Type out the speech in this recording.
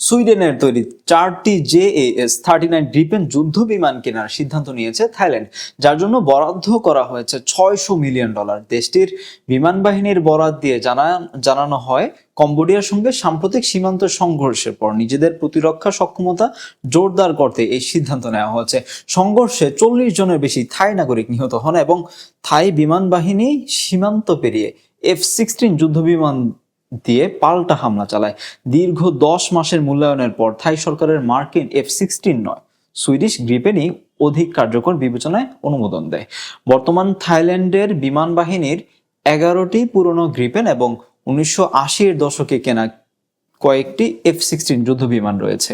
সুইডেনের তৈরি চারটি J S thirty nine Gripen যুদ্ধ বিমান কেনার সিদ্ধান্ত নিয়েছে থাইল্যান্ড, যার জন্য বরাদ্দ করা হয়েছে ছয়শো মিলিয়ন ডলার। দেশটির বিমান বাহিনীর বরাদ দিয়ে জানা জানানো হয়, কম্বোডিয়ার সঙ্গে সাম্প্রতিক সীমান্ত সংঘর্ষের পর নিজেদের প্রতিরক্ষা সক্ষমতা জোরদার করতে এই সিদ্ধান্ত নেওয়া হয়েছে। সংঘর্ষে চল্লিশ জনের বেশি থাই নাগরিক নিহত হন এবং থাই বিমান বাহিনী সীমান্ত পেরিয়ে এফ সিক্সটিন যুদ্ধ বিমান দিয়ে পাল্টা হামলা চালায়। দীর্ঘ দশ মাসের মূল্যায়নের পর থাই সরকারের মার্কিন এফ সিক্সটিন নয়, সুইডিশ গ্রিপেনই অধিক কার্যকর বিবেচনায় অনুমোদন দেয়। বর্তমান থাইল্যান্ডের বিমান বাহিনীর এগারোটি পুরনো গ্রিপেন এবং উনিশশো আশির দশকে কেনা কয়েকটি এফ সিক্সটিন যুদ্ধ বিমান রয়েছে।